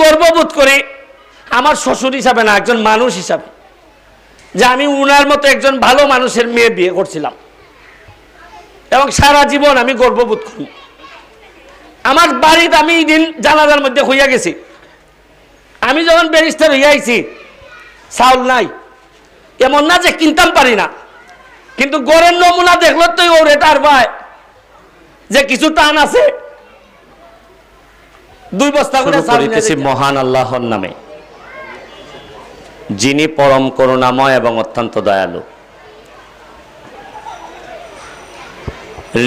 গর্ববোধ করি আমার শ্বশুর হিসাবে না, একজন মানুষ হিসাবে, যে আমি উনার মতো একজন ভালো মানুষের মেয়ে বিয়ে করছিলাম। এবং সারা জীবন আমি গর্ববোধ করি। আমার বাড়িতে আমি দিন জানাজার মধ্যে হইয়া গেছি। আমি যখন ব্যারিস্টার হইয়া আইছি, চাউল নাই। এমন না যে কিনতাম পারি না। কিন্তু গড়ের নমুনা দেখল তো ওর এটার ভাই, যে কিছু টান আছে দুই বস্তা করে করিতেছি মহান আল্লাহর নামে। যিনি পরম করুণাময় এবং অত্যন্ত দয়ালু।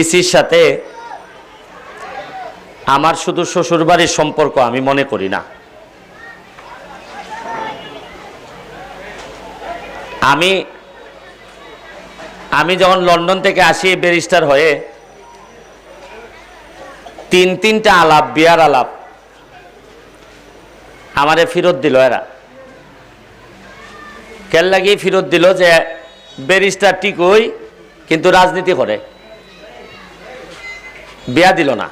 ঋষির সাথে আমার শুধু শ্বশুরবাড়ির সম্পর্ক আমি মনে করি না। আমি আমি যখন লন্ডন থেকে আসি ব্যারিস্টার হয়ে তিন তিনটা আলাপ বিয়ার আলাপ আমারে ফেরত দিল এরা। কেন লাগিয়ে ফেরত দিল যে ব্যারিস্টার ঠিকই কিন্তু রাজনীতি করে। বিয়া দিল না।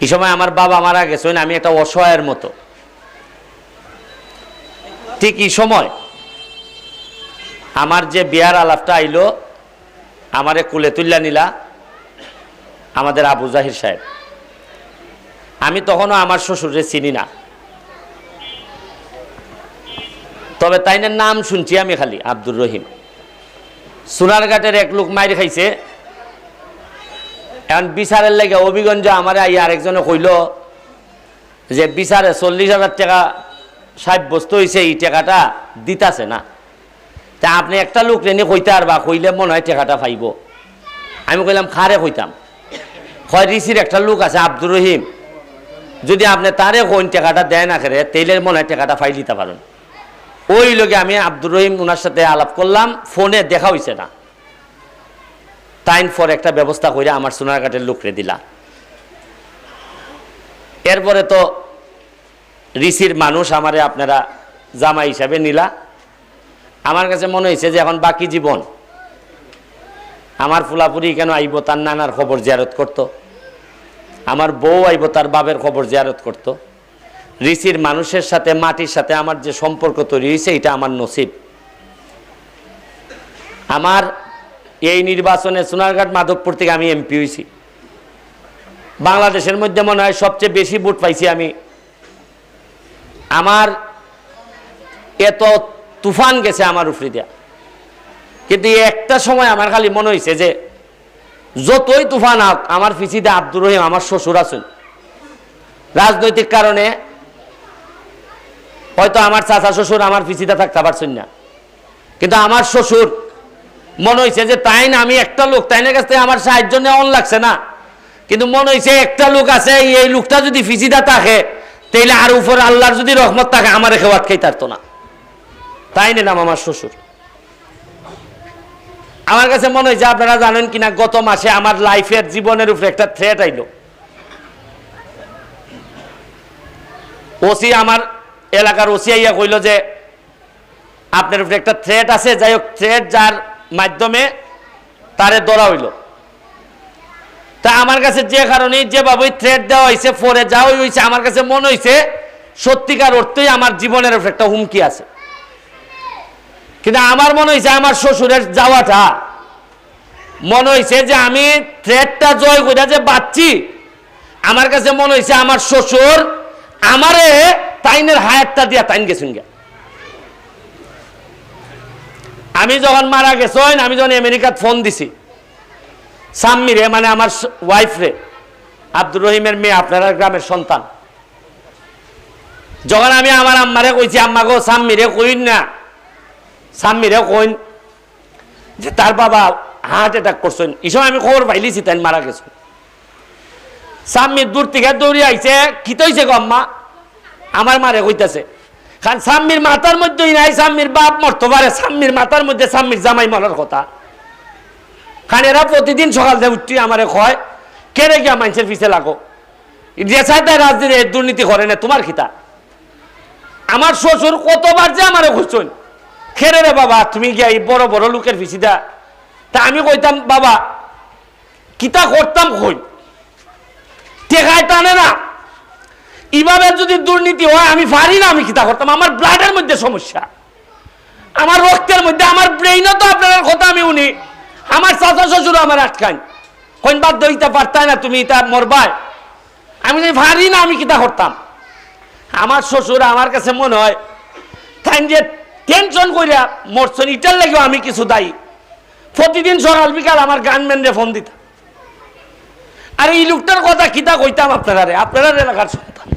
এই সময় আমার বাবা মারা গেছেন, আমি একটা অসহায়ের মতো। ঠিক এই সময় আমার যে বিয়ার আলাপটা আইলো, আমারে কুলে তুল্লা নিলা, আমাদের আবু জাহির সাহেব। আমি তখনও আমার শ্বশুরে চিনি না। তবে তাইনের নাম শুনছি আমি খালি, আব্দুর রহিম। সোনারঘাটের এক লোক মাইর খাইছে। এখন বিচারের লেগে অভিগঞ্জ আমার আই আরেকজনে কইল যে বিচারে চল্লিশ হাজার টাকা সাব্যস্ত হয়েছে এই টাকাটা দিতাছে না। তা আপনি একটা লোক রেনে কইতে আর বা কইলে মনে হয় টাকাটা পাইব। আমি কইলাম খারে কইতাম? হয় ঋষির একটা লোক আছে, আব্দুর রহিম। যদি আপনি তারে কোন টাকাটা দেয় না খেরে তেলের মনে টাকাটা ফাইল দিতে পারেন। ওই লোকে আমি আব্দুর রহিম ওনার সাথে আলাপ করলাম, ফোনে দেখা হইছে না। টাইম ফর একটা ব্যবস্থা করে আমার সোনারঘাটের লোকরে দিলা। এরপরে তো ঋষির মানুষ আমারে আপনারা জামা হিসাবে নিলা। আমার কাছে মনে হয়েছে যে এখন বাকি জীবন। আমার ফুলাপুরি কেন আইব তার নানার খবর জিয়ারত করতো। আমার বউ আইব তার বাবের খবর জিয়ারত করত। ঋষির মানুষের সাথে, মাটির সাথে আমার যে সম্পর্ক তৈরি হয়েছে, এটা আমার নসিব। আমার এই নির্বাচনে সোনারঘাট মাধবপুর থেকে আমি এমপি হয়েছি। বাংলাদেশের মধ্যে মনে হয় সবচেয়ে বেশি ভোট পাইছি আমি। আমার এত তুফান গেছে আমার উপরে দিয়া। কিন্তু একটা সময় আমার খালি মনে হয়েছে যে যতই তুফান হোক আমার পিছিতে আব্দুর রহিম, আমার শ্বশুর আছেন। রাজনৈতিক কারণে হয়তো আমার চাচা শ্বশুর আমার পিছিতে থাকতে পারছেন না। কিন্তু আমার শ্বশুর, মনে হয়েছে যে তাই না, আমি একটা লোক তাইনের কাছ থেকে আমার সাহায্য নেওয়া লাগছে না। কিন্তু মনে হয়েছে একটা লোক আছে, এই লোকটা যদি ফিসিদা থাকে, তাইলে আর উপর আল্লাহর যদি রহমত থাকে, আমার কেউ আটকাই পারতো না। তাই নিলাম আমার শ্বশুর। আমার কাছে মনে হয়েছে আপনারা জানেন কিনা, গত মাসে আমার লাইফের জীবনের উপরে একটা থ্রেট আইল। ওসি আমার এলাকার ওসি আইয়া কইল যে, আপনার উপরে একটা থ্রেট আছে, যাই হোক থ্রেট যার মাধ্যমে তারে ধরা হইল। তা আমার কাছে যে কারণে যেভাবে থ্রেট দেওয়া হয়েছে ফোরে যাওয়াই হয়েছে আমার কাছে মনে হয়েছে সত্যিকার অর্থেই আমার জীবনের উপরে একটা হুমকি আছে। কিন্তু আমার মনে হয়েছে আমার শ্বশুরের যাওয়াটা। মনে হয়েছে যে আমি থ্রেডটা জয় করে যে বাচ্চি আমার কাছে মনে হয়েছে আমার শ্বশুর আমারে তাইনের হায়াতটা দিয়া তাইন গেছেন গে আমি যখন মারা গেছেন, আমি যখন আমেরিকাত ফোন দিছি, সাম্মিরে মানে আমার ওয়াইফ রে, আব্দুর রহিমের মেয়ে, আপনারা গ্রামের সন্তান। যখন আমি আমার আম্মারে কইছি, আম্মা গো, সাম্মিরে কইন না। সাম্মিরে কইন যে তার বাবা হার্ট অ্যাটাক করছেন এই সময় আমি খবর পাইলিছি তাই মারা গেছে। সাম্মির দূর থেকে দৌড়ে আইছে কি তৈছে গো আম্মা? আমার মারে কইতাছে কারণ সাম্মির মাথার মধ্যেই নাই সাম্মির বাপ মরতে পারে সাম্মির মাথার মধ্যে সাম্মির জামাই মরার কথা। কারণ এরা প্রতিদিন সকাল থেকে উঠি আমারে কয় কেড়ে গিয়া মানুষের পিছে লাগো? তাই রাজনীতি দুর্নীতি করে না? তোমার খিতা। আমার শ্বশুর কতবার যে আমারে খুঁজছেন খেরে রে বাবা, তুমি গিয়া এই বড় বড় লোকের পিছিদা তা আমি কইতাম, বাবা, কিতা করতাম কই? টেকায় টানে না। এইভাবে যদি দুর্নীতি হয়, আমি পারি না আমি কিতা করতাম। আমার ব্লাডের মধ্যে সমস্যা। আমার রক্তের মধ্যে, আমার ব্রেইনও তো আপনার কথা আমি উনি আমার চাচা শ্বশুর আমার আটকান কোন বাধ্য হইতে পারতাই না তুমি এটা মরবাই আমি যদি পারি না, আমি কিতা করতাম? আমার শ্বশুর আমার কাছে মনে হয় তাই যে টেনশন করিয়া মরছেন ইটার লাগেও আমি কিছু দায়ী। প্রতিদিন সকাল বিকাল আমার গানম্যানরে ফোন দিতাম আর এই লোকটার কথা কিতা কইতাম আপনারা রে আপনারা এলাকার সন্তান।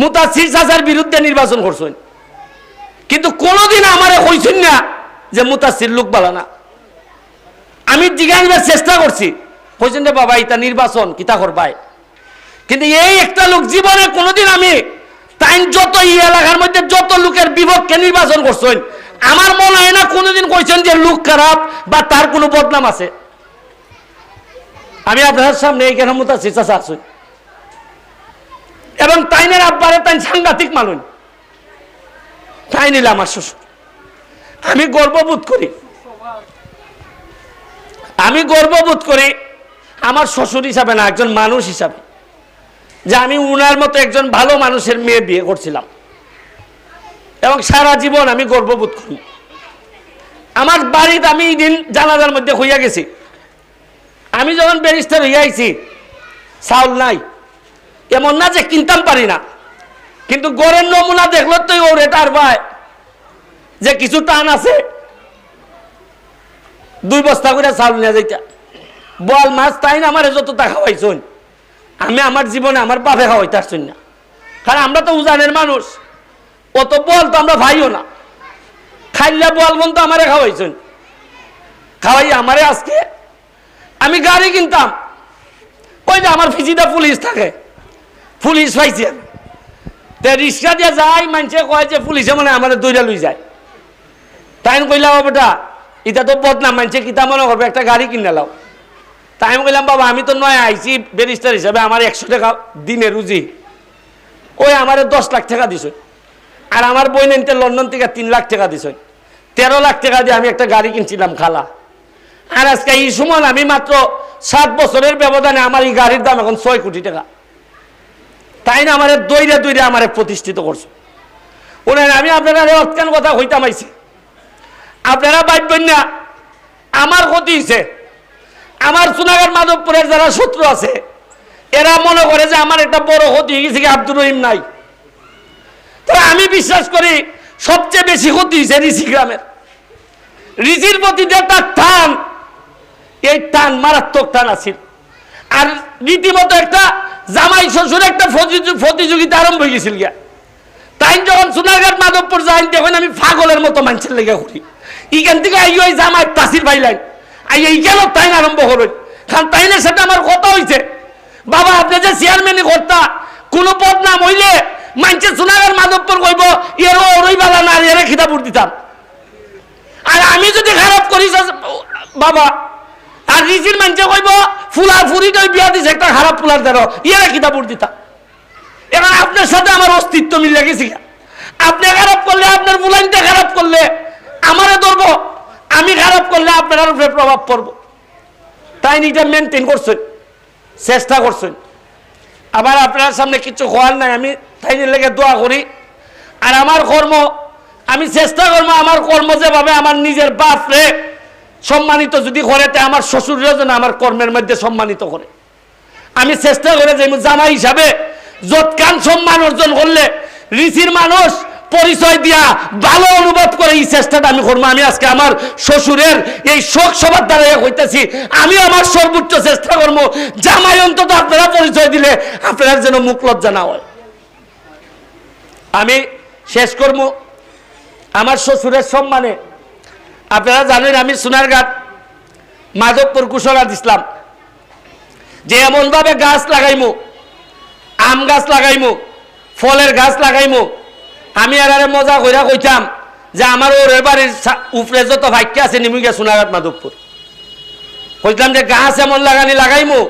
মুতাসির চাচার বিরুদ্ধে নির্বাচন করছেন। কিন্তু কোনোদিন আমারে কইছেন না যে মুতাসির লোক বালা না। আমি জিজ্ঞাসবার চেষ্টা করছি, কইছেন যে বাবা, এটা নির্বাচন, কিতা করবাই? কিন্তু এই একটা লোক জীবনে কোনোদিন আমি তাই যত এই এলাকার মধ্যে যত লোকের বিপক্ষে নির্বাচন করছেন, আমার মনে হয় না কোনোদিন কইছেন যে লোক খারাপ বা তার কোনো বদনাম আছে। আমি আপনার সামনে এইখানে মুতাসির চাচা আছি। এবং তাইনের আব্বারে তাই সাংঘাতিক মানুষ তাই নিলে আমার শ্বশুর। আমি গর্ববোধ করি। আমি গর্ববোধ করি, আমার শ্বশুর হিসাবে না, একজন মানুষ হিসাবে। যে আমি উনার মতো একজন ভালো মানুষের মেয়ে বিয়ে করছিলাম। এবং সারা জীবন আমি গর্ববোধ করি। আমার বাড়িতে আমি দিন জানাজার মধ্যে হইয়া গেছি। আমি যখন ব্যারিস্টার হইয়া আইছি, চাউল নাই। এমন না যে কিনতাম পারি না। কিন্তু গড়ের নমুনা দেখল তো ওর এটার ভাই, যে কিছু টান আছে। দুই বস্তা করে চাউল নিয়ে যাইতা। বল মাছ তাই না আমার যত টাকা খাওয়াইছন আমি আমার জীবনে আমার বাপে খাওয়াইতে আসছেন না কারণ আমরা তো উজানের মানুষ। অত বল তো আমরা ভাইও না। খাইলে বল বন তো আমারে খাওয়াইছেন। খাওয়াই আমারে আজকে আমি গাড়ি কিনতাম। ওই যে আমার ফিজিটা পুলিশ থাকে। পুলিশ পাইছি। তে রিক্সা দিয়ে যাই মানুষে কয় যে পুলিশে মানে আমাদের দৈরা লই যায়। তাই "ও বেটা এটা তো বদনাম, মানছে কিতা মনে করবে, একটা গাড়ি কিনে লাও তাই আমি কইলাম, বাবা, আমি তো নয় আইছি ব্যারিস্টার হিসাবে আমার একশো টাকা দিনে রুজি। ওই আমারে দশ লাখ টাকা দিছ। আর আমার বই নিতে লন্ডন থেকে তিন লাখ টাকা দিছ। তেরো লাখ টাকা দিয়ে আমি একটা গাড়ি কিনছিলাম খালা। আর আজকে এই সময় আমি মাত্র সাত বছরের ব্যবধানে আমার এই গাড়ির দাম এখন ছয় কোটি টাকা। তাই না আমার দৈরে দৈরে আমার প্রতিষ্ঠিত করছে। ওনার, আমি আপনারা অৎকান কথা হইতাম আইছি। আপনারা ভাববেন না, আমার ক্ষতি হয়েছে আমার সোনাগার মাধবপুরের যারা শত্রু আছে, এরা মনে করে যে আমার একটা বড় ক্ষতি হয়ে গেছে আব্দুর রহিম নাই। তো আমি বিশ্বাস করি সবচেয়ে বেশি ক্ষতি হয়েছে ঋষি গ্রামের। ঋষির প্রতি যে তার টান, এই টান মারাত্মক টান আছে আর রীতিমতো একটা জামাই শ্বশুর একটা প্রতিযো- প্রতিযোগিতা আরম্ভ হয়ে গেছিল গিয়া। তাই যখন সোনারঘাট মাধবপুর যাই, তখন আমি পাগলের মতো মানুষের লেগে করি ইখান থেকে আই জামাই তাসির ভাইলাইন আই এইখানেও তাই আরম্ভ করুন কারণ তাইলে সেটা আমার কথা বাবা, আপনি যে চেয়ারম্যানই কর্তা, কোনো পদ নাম হইলে মানুষের সোনারঘাট মাধবপুর কইব, এর ওরই বালা না এর খিতাবুর দিতাম। আর আমি যদি খারাপ করি বাবা, আর রিজির মানুষে কইব, ফুলা ফুরি তো বিয়া দিছে, একটা খারাপ ফুলার দ্বারা ইয়েরা কিতাবুর দিতাম। এখন আপনার সাথে আমার অস্তিত্ব মিলে গেছি আপনি খারাপ করলে আপনার ফুলাইনটা খারাপ করলে আমারে ধরবো আমি খারাপ করলে আপনার উপরে প্রভাব পড়ব। তাই নিজে মেনটেন করছেন, চেষ্টা করছেন। আবার আপনার সামনে কিছু হওয়ার নাই, আমি তাই লেগে দোয়া করি। আর আমার কর্ম, আমি চেষ্টা করব আমার কর্ম যেভাবে আমার নিজের বাপরে সম্মানিত যদি করে, তে আমার শ্বশুরের জন্য আমার কর্মের মধ্যে সম্মানিত করে। আমি চেষ্টা করে যে জামাই হিসাবে যৎকান সম্মান অর্জন করলে, ঋষির মানুষ পরিচয় দিয়া ভালো অনুভব করে এই চেষ্টাটা আমি করব। আমি আজকে আমার শ্বশুরের এই শোক সভার দ্বারা হইতেছি আমি আমার সর্বোচ্চ চেষ্টা করব, জামাই অন্তত আপনারা পরিচয় দিলে আপনার যেন মুখ লজ্জা না হয়। আমি শেষ করব। আমার শ্বশুরের সম্মানে, আপনারা জানেন আমি সোনারঘাট, মাধবপুর কুশলার ইসলাম। যে এমনভাবে গাছ লাগাইমু, আম গাছ লাগাইমু, ফলের গাছ লাগাইমু আমি আর আরে মজা কইরা কইতাম যে আমার ওর বাড়ির উপরে যত ভাগ্য আছে নিমুগিয়া সোনারঘাট মাধবপুর। কইতাম যে গাছ এমন লাগানি লাগাইমু,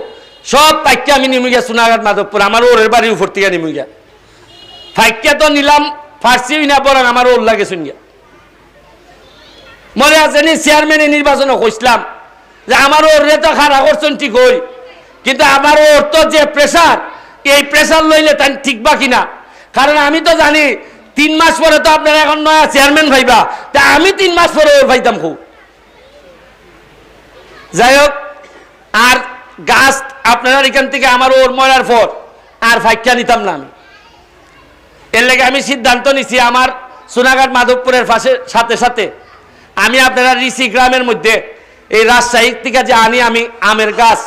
সব পাইকে আমি নিমুগিয়া সোনারঘাট মাধবপুর, আমার ওর বাড়ির উপর থেকে নিমুগিয়া ফাইকিয়া তো নিলাম, ফার্সি না বরং আমার ওর লাগে শুনিয়া। মনে আছে নি চেয়ারম্যানে নির্বাচনে কইসলাম যে আমার ওর রে তো খারাপ করছেন ঠিক হই কিন্তু আমার ওর তো যে প্রেশার এই প্রেশার লইলে তাই ঠিক বা কিনা? কারণ আমি তো জানি তিন মাস পরে তো আপনারা এখন নয়া চেয়ারম্যান ভাইবা। তা আমি তিন মাস পরে ভাইতাম খুব যাই হোক আর গাছ আপনারা এখান থেকে আমার ওর মরার পর আর ফাইকা নিতাম না আমি। এর লেগে আমি সিদ্ধান্ত নিছি আমার সোনাঘাট মাধবপুরের পাশে, সাথে সাথে আমি আপনারা ঋষি গ্রামের মধ্যে এই রাজশাহী থেকে যে আনি আমি আমের গাছ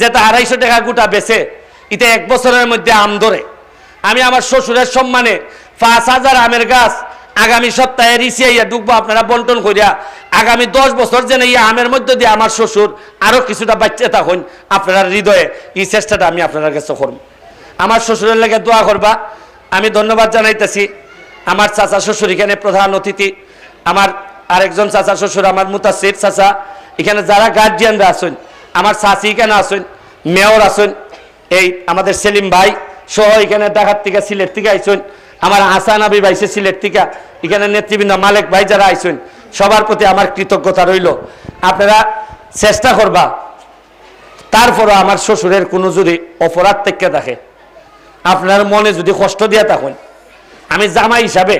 যেটা আড়াইশো টাকা গোটা বেছে এটা এক বছরের মধ্যে আম ধরে। আমি আমার শ্বশুরের সম্মানে পাঁচ হাজার আমের গাছ আগামী সপ্তাহে আইয়া ঢুকবো আপনারা বন্টন করিয়া। আগামী দশ বছর যেন এই আমের মধ্যে দিয়ে আমার শ্বশুর আরও কিছুটা বাচ্চা থাকুন আপনারা হৃদয়ে এই চেষ্টাটা আমি আপনার কাছে করব। আমার শ্বশুরের লেগে দোয়া করবা। আমি ধন্যবাদ জানাইতেছি আমার চাচা শ্বশুর, এখানে প্রধান অতিথি। আমার আরেকজন চাচা শ্বশুর, আমার মুতাসির চাচা। এখানে যারা গার্জিয়ানরা আছেন, আমার চাচি এখানে আছেন মেয়র আছেন, এই আমাদের সেলিম ভাই সহ এখানে ঢাকার থেকে, সিলেট থেকে আইসেন আমার হাসান আবি ভাইসে সিলেট এখানে নেতৃবৃন্দ মালিক ভাই যারা আইসেন সবার প্রতি আমার কৃতজ্ঞতা রইল। আপনারা চেষ্টা করবা। তারপরও আমার শ্বশুরের কোনো যদি অপরাধ থেকে থাকে, আপনার মনে যদি কষ্ট দিয়ে থাকুন, আমি জামাই হিসাবে,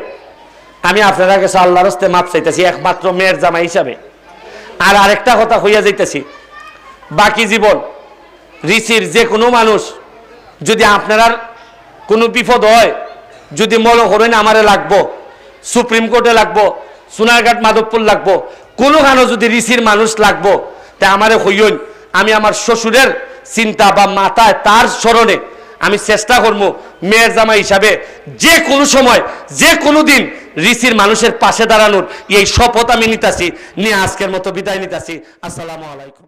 আমি আপনার কাছে আল্লাহর হস্তে মাপ চাইতেছি, একমাত্র মেয়ের জামাই হিসাবে। আর আরেকটা কথা হইয়া যাইতেছি, বাকি জীবন, ঋষির যে কোনো মানুষ যদি আপনার কোনো বিপদ হয় যদি মনে করেন আমারে লাগবো, সুপ্রিম কোর্টে লাগবো, সোনারঘাট মাধবপুর লাগবো, কোনোখানে যদি ঋষির মানুষ লাগবো, তা আমারে হইয়ন আমি আমার শ্বশুরের চিন্তা বা মাথায় তার স্মরণে আমি চেষ্টা করব মেয়ের জামা হিসাবে যে কোনো সময়, যে কোনো দিন ঋষির মানুষের পাশে দাঁড়ানোর। এই শপথ আমি নিতাছি, নিয়ে আজকের মতো বিদায় নিতাছি। আসসালামু আলাইকুম।